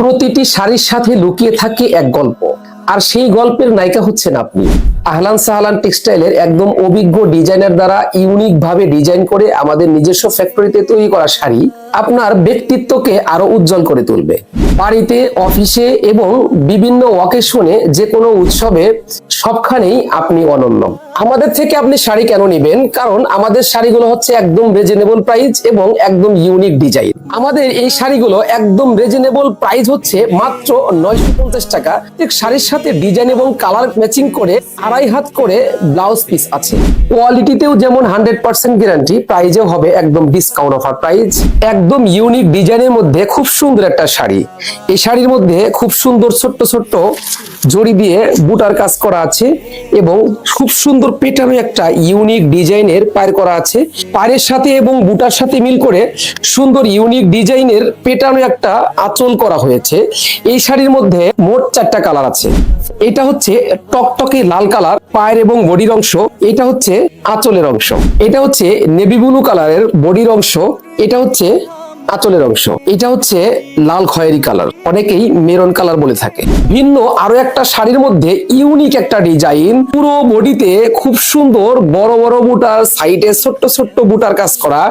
প্রতিটি শাড়ির সাথে লুকিয়ে থাকে এক গল্প। আর সেই গল্পের নায়িকা হচ্ছেন আপনি। আহলান সাহলান টেক্সটাইলের একদম অভিজ্ঞ ডিজাইনার দ্বারা ইউনিক ভাবে ডিজাইন করে আমাদের নিজস্ব ফ্যাক্টরিতে তৈরি করা শাড়ি আপনার ব্যক্তিত্বকে আরও উজ্জ্বল করে তুলবে। বাড়িতে, অফিসে এবং বিভিন্ন ওয়াকেশনে যে কোনো উৎসবে সবখানেই আপনি অনন্য। আমাদের থেকে আপনি শাড়ি কেন নেবেন? কারণ আমাদের শাড়িগুলো হচ্ছে একদম রিজনেবল প্রাইস এবং একদম ইউনিক ডিজাইন আমাদের এই শাড়িগুলো একদম রিজনেবল প্রাইস হচ্ছে মাত্র নয়শো পঞ্চাশ টাকা। ঠিক শাড়ির সাথে ডিজাইন এবং কালার ম্যাচিং করে আড়াই হাত করে ব্লাউজ পিস আছে। কোয়ালিটিতেও যেমন হান্ড্রেড পার্সেন্ট গ্যারান্টি প্রাইজেও হবে একদম ডিসকাউন্ট অফার প্রাইস একদম ইউনিক ডিজাইনের মধ্যে খুব সুন্দর একটা শাড়ি। এই শাড়ির মধ্যে খুব সুন্দর ছোট্ট ছোট্ট জড়ি দিয়ে বুটার কাজ করা আছে এবং খুব সুন্দর পেটানো একটা ইউনিক ডিজাইনের পায়ের করা আছে। পায়ের সাথে এবং বুটার সাথে মিল করে সুন্দর ইউনিক ডিজাইনের পেটানো একটা আঁচল করা হয়েছে। এই শাড়ির মধ্যে মোট চারটা কালার আছে। এটা হচ্ছে টকটকে লাল কালার পায়ের এবং বডির অংশ। এটা হচ্ছে আঁচলের অংশ। এটা হচ্ছে নেভি ব্লু কালারের বডির অংশ। এটা হচ্ছে আঁচলের অংশ। এটা হচ্ছে লাল খয়েরি কালার। অনেকেই মেরন কালার বলে থাকে। ভিন্ন আরও একটা শাড়ির মধ্যে ইউনিক একটা ডিজাইন। পুরো বডিতে খুব সুন্দর বড় বড় বুটার, সাইডে ছোট্ট ছোট্ট বুটার কাজ করা।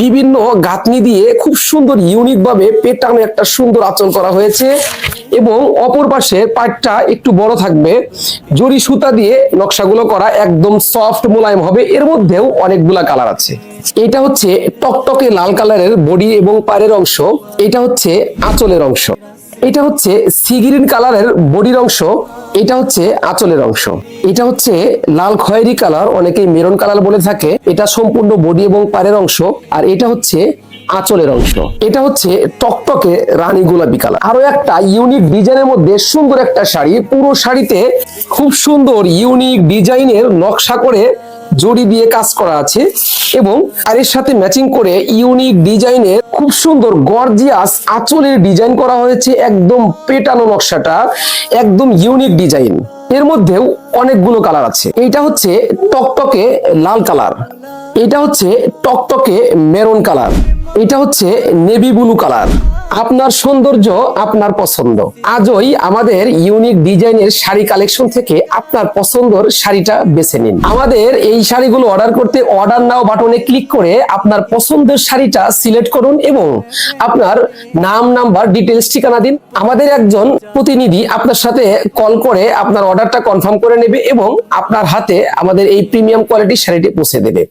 বিভিন্ন গাঁথনি দিয়ে খুব সুন্দর ইউনিক ভাবে পেটানো একটা সুন্দর আঁচল করা হয়েছে। এবং অপর পাশে পাটটা একটু বড় থাকবে। জরি সুতা দিয়ে নকশাগুলো করা একদম সফট মোলায়েম হবে। এর মধ্যেও অনেকগুলা কালার আছে। এটা হচ্ছে টকটকে লাল কালারের বডি এবং পায়ের অংশ। এটা হচ্ছে আঁচলের অংশ। এটা হচ্ছে সিগ্রিন কালারের বডির অংশ। এটা হচ্ছে আঁচলের অংশ। এটা হচ্ছে লাল খয়েরি কালার অনেকেই মেরুন কালার বলে থাকে। এটা সম্পূর্ণ বডি এবং পায়ের অংশ। আর এটা হচ্ছে আঁচলের অংশ। এটা হচ্ছে টকটকে রানী গোলাপি কালার। আরও একটা ইউনিক ডিজাইনের মধ্যে সুন্দর একটা শাড়ি। পুরো শাড়িতে খুব সুন্দর ইউনিক ডিজাইনের নকশা করে জড়ি দিয়ে কাজ করা আছে এবং আর এর সাথে ম্যাচিং করে ইউনিক ডিজাইনের খুব সুন্দর গর্জিয়াস আঁচলের ডিজাইন করা হয়েছে একদম পেটানো নকশাটা। একদম ইউনিক ডিজাইন এর মধ্যেও অনেকগুলো কালার আছে। এইটা হচ্ছে টকটকে লাল কালার। এটা হচ্ছে টকটকে মেরুন কালার। এটা হচ্ছে নেভি ব্লু কালার। আপনার সৌন্দর্য আপনার পছন্দ। আজই আমাদের ইউনিক ডিজাইনের শাড়ি কালেকশন থেকে আপনার পছন্দর শাড়িটা বেছে নিন। আমাদের এই শাড়িগুলো অর্ডার করতে অর্ডার নাও বাটনে ক্লিক করে আপনার পছন্দের শাড়িটা সিলেক্ট করুন এবং আপনার নাম নাম্বার ডিটেলস ঠিকানা দিন। আমাদের একজন প্রতিনিধি আপনার সাথে কল করে আপনার অর্ডারটা কনফার্ম করে নেবে এবং আপনার হাতে আমাদের এই প্রিমিয়াম কোয়ালিটির শাড়িটি পৌঁছে দেবে।